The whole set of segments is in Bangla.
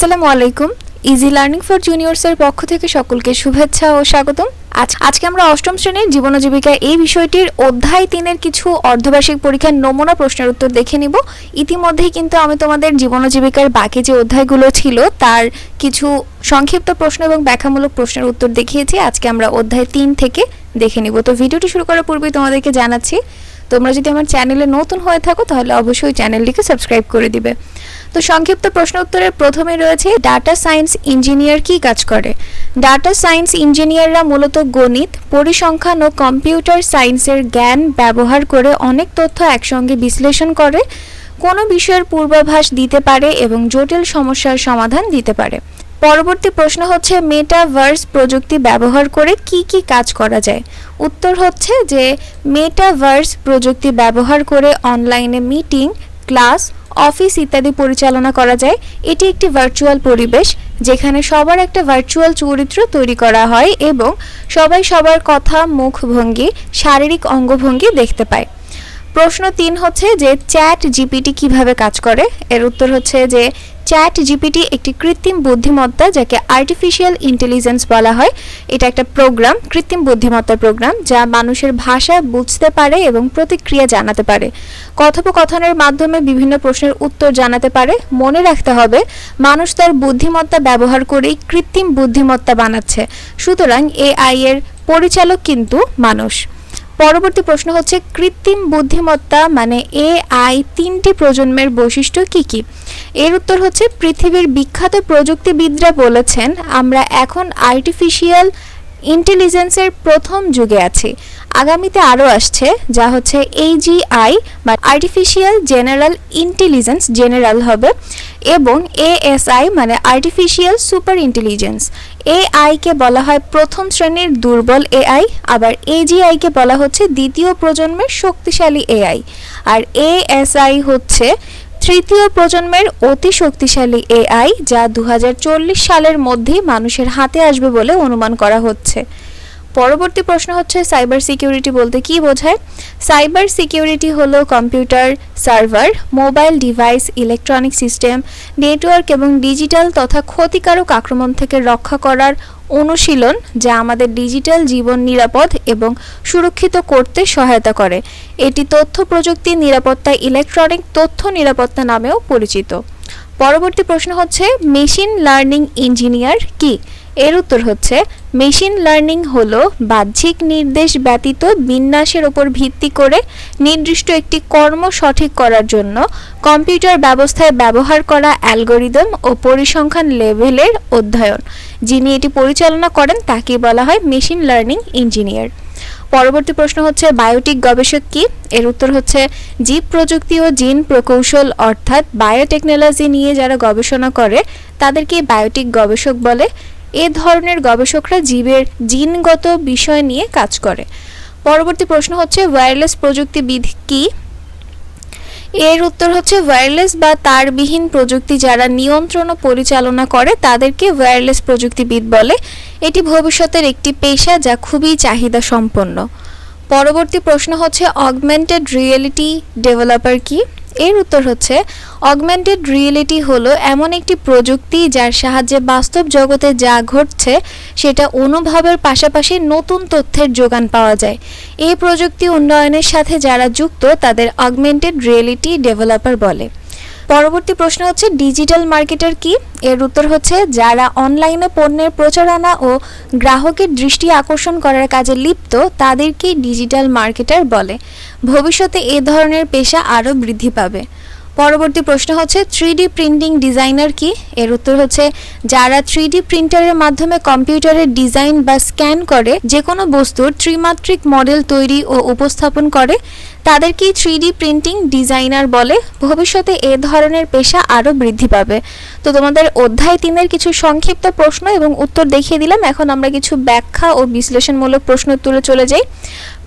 আসসালামু আলাইকুম। ইজি লার্নিং ফর জুনিয়র্সের পক্ষ থেকে সকলকে শুভেচ্ছা ও স্বাগতম। আজকে আমরা অষ্টম শ্রেণির জীবন জীবিকা এই বিষয়টির অধ্যায় তিনের কিছু অর্ধবার্ষিক পরীক্ষার নমুনা প্রশ্নের উত্তর দেখে নিব। ইতিমধ্যেই কিন্তু আমি তোমাদের জীবন জীবিকার বাকি যে অধ্যায়গুলো ছিল, তার কিছু সংক্ষিপ্ত প্রশ্ন এবং ব্যাখ্যামূলক প্রশ্নের উত্তর দেখিয়েছি। আজকে আমরা অধ্যায় তিন থেকে দেখে নিব। তো ভিডিওটি শুরু করার পূর্বে তোমাদেরকে জানাচ্ছি তোমরা যদি আমার চ্যানেলে নতুন হয়ে থাকো, তাহলে অবশ্যই চ্যানেলটিকে সাবস্ক্রাইব করে দিবে। তো সংক্ষিপ্ত প্রশ্ন উত্তরের প্রথমে রয়েছে ডাটা সায়েন্স ইঞ্জিনিয়ার কি কাজ করে? ডাটা সায়েন্স ইঞ্জিনিয়াররা মূলত গণিত, পরিসংখ্যান ও কম্পিউটার সায়েন্সের জ্ঞান ব্যবহার করে অনেক তথ্য একসঙ্গে বিশ্লেষণ করে, কোনো বিষয়ের পূর্বাভাস দিতে পারে এবং জটিল সমস্যার সমাধান দিতে পারে। পরবর্তী প্রশ্ন হচ্ছে মেটাভার্স প্রযুক্তি ব্যবহার করে কি কি কাজ করা যায়? উত্তর হচ্ছে যে মেটাভার্স প্রযুক্তি ব্যবহার করে অনলাইনে মিটিং ক্লাস অফিস ইত্যাদি পরিচালনা করা যায়। এটি একটি ভার্চুয়াল পরিবেশ যেখানে সবার একটা ভার্চুয়াল চরিত্র তৈরি করা হয় এবং সবাই সবার কথা মুখভঙ্গি শারীরিক অঙ্গভঙ্গি দেখতে পায়। প্রশ্ন তিন হচ্ছে যে চ্যাট জিপিটি কীভাবে কাজ করে? এর উত্তর হচ্ছে যে চ্যাট জিপিটি একটি কৃত্রিম বুদ্ধিমত্তা যাকে আর্টিফিশিয়াল ইন্টেলিজেন্স বলা হয়। এটা একটা প্রোগ্রাম কৃত্রিম বুদ্ধিমত্তার প্রোগ্রাম যা মানুষের ভাষা বুঝতে পারে এবং প্রতিক্রিয়া জানাতে পারে। কথোপকথনের মাধ্যমে বিভিন্ন প্রশ্নের উত্তর জানাতে পারে। মনে রাখতে হবে, মানুষ তার বুদ্ধিমত্তা ব্যবহার করেই কৃত্রিম বুদ্ধিমত্তা বানাচ্ছে। সুতরাং এআই এর পরিচালক কিন্তু মানুষ। পরবর্তী প্রশ্ন হচ্ছে, কৃত্রিম বুদ্ধিমত্তা মানে এআই তিনটি প্রজন্মের বৈশিষ্ট্য কি কি? এর উত্তর হচ্ছে, পৃথিবীর বিখ্যাত প্রযুক্তিবিদরা বলেছেন, আমরা এখন আর্টিফিশিয়াল ইন্টেলিজেন্সের প্রথম যুগে আছি। আগামীতে আরও আসছে, যা হচ্ছে এইজিআই বা আর্টিফিশিয়াল জেনারেল ইন্টেলিজেন্স জেনারেল হবে এবং এএসআই মানে আর্টিফিশিয়াল সুপার ইন্টেলিজেন্স এআইকে বলা হয় প্রথম শ্রেণির দুর্বল এআই আবার এজিআইকে বলা হচ্ছে দ্বিতীয় প্রজন্মের শক্তিশালী এআই আর এএসআই হচ্ছে তৃতীয় প্রজন্মের অতি শক্তিশালী এআই যা দু হাজার চল্লিশ সালের মধ্যেই মানুষের হাতে আসবে বলে অনুমান করা হচ্ছে। পরবর্তী প্রশ্ন হচ্ছে সাইবার সিকিউরিটি বলতে কি বোঝায়? সাইবার সিকিউরিটি হলো computer, server, mobile device, electronic system, network এবং ডিজিটাল তথা ক্ষতিকারক আক্রমণ থেকে রক্ষা করার অনুশীলন যা আমাদের ডিজিটাল জীবন নিরাপদ এবং সুরক্ষিত করতে সহায়তা করে। এটি তথ্য প্রযুক্তি নিরাপত্তা, ইলেকট্রনিক তথ্য নিরাপত্তা নামেও পরিচিত। পরবর্তী প্রশ্ন হচ্ছে, মেশিন লার্নিং ইঞ্জিনিয়ার কি? এর উত্তর হচ্ছে মেশিন লার্নিং হলো বাহ্যিক নির্দেশ ব্যতীত বিন্যাসের ওপর ভিত্তি করে নির্দিষ্ট একটি কর্ম সঠিক করার জন্য কম্পিউটার ব্যবস্থায় ব্যবহার করা অ্যালগোরিদম ও পরিসংখ্যান লেভেলের অধ্যয়ন। যিনি এটি পরিচালনা করেন তাকে বলা হয় মেশিন লার্নিং ইঞ্জিনিয়ার পরবর্তী প্রশ্ন হচ্ছে বায়োটিক গবেষক কি? এর উত্তর হচ্ছে, জীব প্রযুক্তি ও জিন প্রকৌশল অর্থাৎ বায়োটেকনোলজি নিয়ে যারা গবেষণা করে, তাদেরকে বায়োটিক গবেষক বলে। এ ধরনের গবেষকরা জীবের জিনগত বিষয় নিয়ে কাজ করে। পরবর্তী প্রশ্ন হচ্ছে ওয়্যারলেস প্রযুক্তিবিদ কি? এর উত্তর হচ্ছে ওয়্যারলেস বা তারবিহীন প্রযুক্তি যারা নিয়ন্ত্রণ ও পরিচালনা করে, তাদেরকে ওয়্যারলেস প্রযুক্তিবিদ বলে। এটি ভবিষ্যতের একটি পেশা যা খুবই চাহিদা সম্পন্ন পরবর্তী প্রশ্ন হচ্ছে অগমেন্টেড রিয়েলিটি ডেভেলপার কি? এর উত্তর হচ্ছে অগমেন্টেড রিয়েলিটি হলো এমন একটি প্রযুক্তি যার সাহায্যে বাস্তব জগতে যা ঘটছে সেটা অনুভবের পাশাপাশি নতুন তথ্যের যোগান পাওয়া যায়। এই প্রযুক্তি উন্নয়নের সাথে যারা যুক্ত তাদের অগমেন্টেড রিয়েলিটি ডেভেলপার বলে। পরবর্তী প্রশ্ন হচ্ছে ডিজিটাল মার্কেটার কি? এর উত্তর হচ্ছে, যারা অনলাইনে পণ্যের প্রচারণা ও গ্রাহকের দৃষ্টি আকর্ষণ করার কাজে লিপ্ত তাদেরকে ডিজিটাল মার্কেটার বলে। ভবিষ্যতে এ ধরনের পেশা আরও বৃদ্ধি পাবে। পরবর্তী প্রশ্ন হচ্ছে থ্রি প্রিন্টিং ডিজাইনার কি? এর উত্তর হচ্ছে, যারা থ্রি প্রিন্টারের মাধ্যমে কম্পিউটারের ডিজাইন বা স্ক্যান করে যে কোনো বস্তুর ত্রিমাত্রিক মডেল তৈরি ও উপস্থাপন করে তাদেরকেই থ্রি প্রিন্টিং ডিজাইনার বলে। ভবিষ্যতে এ ধরনের পেশা আরও বৃদ্ধি পাবে। তো তোমাদের অধ্যায় তিনের কিছু সংক্ষিপ্ত প্রশ্ন এবং উত্তর দেখিয়ে দিলাম। এখন আমরা কিছু ব্যাখ্যা ও বিশ্লেষণমূলক প্রশ্ন তুলে চলে যাই।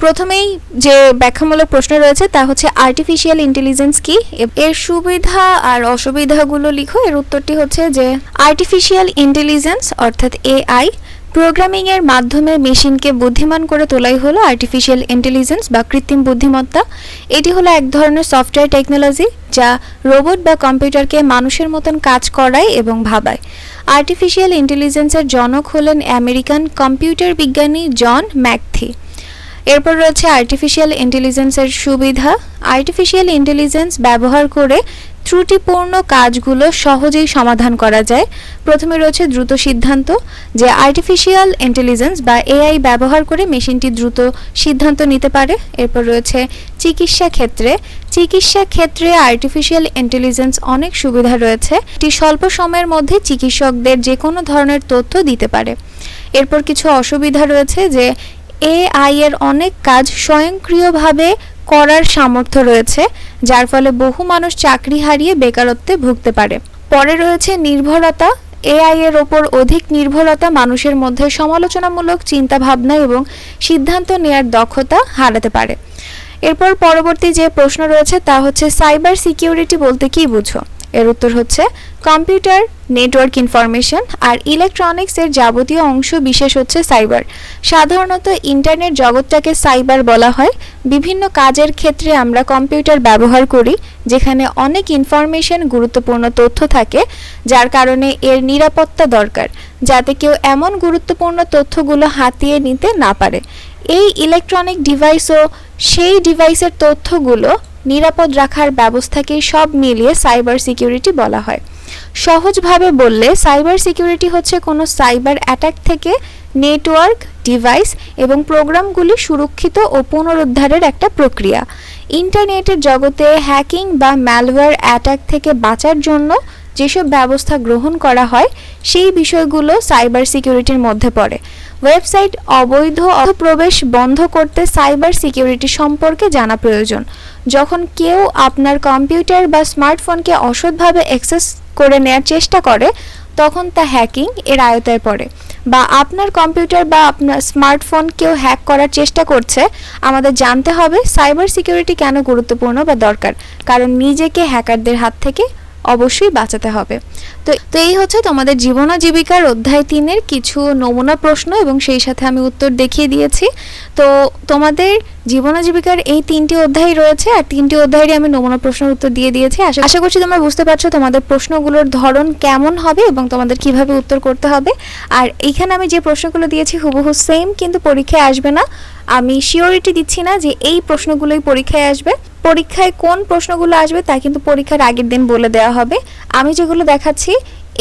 প্রথমেই যে ব্যাখ্যামূলক প্রশ্ন রয়েছে তা হচ্ছে আর্টিফিশিয়াল ইন্টেলিজেন্স কি? এর সুবিধা আর অসুবিধাগুলো লিখো। এর উত্তরটি হচ্ছে যে আর্টিফিশিয়াল ইন্টেলিজেন্স অর্থাৎ এআই প্রোগ্রামিং এর মাধ্যমে মেশিনকে বুদ্ধিমান করে তোলাই হলো আর্টিফিশিয়াল ইন্টেলিজেন্স বা কৃত্রিম বুদ্ধিমত্তা। এটি হলো এক ধরনের সফটওয়্যার টেকনোলজি যা রোবট বা কম্পিউটারকে মানুষের মতন কাজ করায় এবং ভাবায়। আর্টিফিশিয়াল ইন্টেলিজেন্সের জনক হলেন আমেরিকান কম্পিউটার বিজ্ঞানী জন ম্যাকথি। এরপর রয়েছে আর্টিফিশিয়াল ইন্টেলিজেন্সের সুবিধা। আর্টিফিশিয়াল ইন্টেলিজেন্স ব্যবহার করে ত্রুটিপূর্ণ কাজগুলো সহজেই সমাধান করা যায়। প্রথমে রয়েছে দ্রুত সিদ্ধান্ত, যে আর্টিফিশিয়াল ইন্টেলিজেন্স বা এআই ব্যবহার করে মেশিনটি দ্রুত সিদ্ধান্ত নিতে পারে। এরপর রয়েছে চিকিৎসা ক্ষেত্রে। চিকিৎসা ক্ষেত্রে আর্টিফিশিয়াল ইন্টেলিজেন্স অনেক সুবিধা রয়েছে। এটি স্বল্প সময়ের মধ্যে চিকিৎসকদের যে কোনো ধরনের তথ্য দিতে পারে। এরপর কিছু অসুবিধা রয়েছে, যে এআই এর অনেক কাজ স্বয়ংক্রিয়ভাবে করার সামর্থ্য রয়েছে, যার ফলে বহু মানুষ চাকরি হারিয়ে বেকারত্বে ভুগতে পারে। পরে রয়েছে নির্ভরতা। এআই এর ওপর অধিক নির্ভরতা মানুষের মধ্যে সমালোচনামূলক চিন্তাভাবনা এবং সিদ্ধান্ত নেয়ার দক্ষতা হারাতে পারে। এরপর পরবর্তী যে প্রশ্ন রয়েছে তা হচ্ছে, সাইবার সিকিউরিটি বলতে কি বুঝো? এর উত্তর হচ্ছে কম্পিউটার, নেটওয়ার্ক ইনফরমেশন আর ইলেকট্রনিক্স এর যাবতীয় অংশ বিশেষ হচ্ছে সাইবার। সাধারণত ইন্টারনেট জগৎটাকে সাইবার বলা হয়। বিভিন্ন কাজের ক্ষেত্রে আমরা কম্পিউটার ব্যবহার করি, যেখানে অনেক ইনফরমেশন গুরুত্বপূর্ণ তথ্য থাকে, যার কারণে এর নিরাপত্তা দরকার, যাতে কেউ এমন গুরুত্বপূর্ণ তথ্যগুলো হাতিয়ে নিতে না পারে। এই ইলেকট্রনিক ডিভাইসও সেই ডিভাইসের তথ্যগুলো নিরাপদ রাখার ব্যবস্থাকেই সব মিলিয়ে সাইবার সিকিউরিটি বলা হয়। সহজভাবে বললে, সাইবার সিকিউরিটি হচ্ছে কোনো সাইবার অ্যাটাক থেকে নেটওয়ার্ক, ডিভাইস এবং প্রোগ্রামগুলি সুরক্ষিত ও পুনরুদ্ধারের একটা প্রক্রিয়া। ইন্টারনেটের জগতে হ্যাকিং বা ম্যালওয়্যার অ্যাটাক থেকে বাঁচার জন্য যেসব ব্যবস্থা গ্রহণ করা হয়, সেই বিষয়গুলো সাইবার সিকিউরিটির মধ্যে পড়ে। ওয়েবসাইট অবৈধ প্রবেশ বন্ধ করতে সাইবার সিকিউরিটি সম্পর্কে জানা প্রয়োজন। যখন কেউ আপনার কম্পিউটার বা স্মার্টফোনকে অসৎভাবে অ্যাক্সেস করে নেয়ার চেষ্টা করে, তখন তা হ্যাকিং এর আয়তায় পড়ে। বা আপনার কম্পিউটার বা আপনার স্মার্টফোন কেউ হ্যাক করার চেষ্টা করছে, আমাদের জানতে হবে সাইবার সিকিউরিটি কেন গুরুত্বপূর্ণ বা দরকার। কারণ নিজেকে হ্যাকারদের হাত থেকে অবশ্যই বাঁচাতে হবে। তো তো এই হচ্ছে তোমাদের জীবন ও জীবিকার অধ্যায় তিনের কিছু নমুনা প্রশ্ন এবং সেই সাথে আমি উত্তর দেখিয়ে দিয়েছি। তো তোমাদের জীবন জীবিকার এই তিনটি অধ্যায় রয়েছে আর তিনটি অধ্যায়েরই আমি নমুনা প্রশ্নের উত্তর দিয়ে দিয়েছি। আশা আশা করছি তোমরা বুঝতে পারছ তোমাদের প্রশ্নগুলোর ধরন কেমন হবে এবং তোমাদের কীভাবে উত্তর করতে হবে। আর এইখানে আমি যে প্রশ্নগুলো দিয়েছি হুবহু সেম কিন্তু পরীক্ষায় আসবে না। আমি শিওরিটি দিচ্ছি না যে এই প্রশ্নগুলোই পরীক্ষায় আসবে। পরীক্ষায় কোন প্রশ্নগুলো আসবে তা কিন্তু পরীক্ষার আগের দিন বলে দেওয়া হবে। আমি যেগুলো দেখাচ্ছি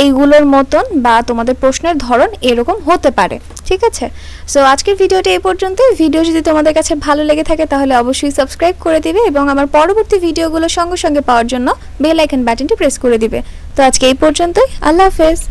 এইগুলোর মতন বা তোমাদের প্রশ্নের ধরন এরকম হতে পারে, ঠিক আছে? সো আজকের ভিডিওটা এই পর্যন্ত ভিডিও যদি তোমাদের কাছে ভালো লেগে থাকে, তাহলে অবশ্যই সাবস্ক্রাইব করে দিবে এবং আমার পরবর্তী ভিডিওগুলো সঙ্গে সঙ্গে পাওয়ার জন্য বেল আইকন বাটনটি প্রেস করে দিবে। তো আজকে এই পর্যন্তই। আল্লাহ হাফেজ।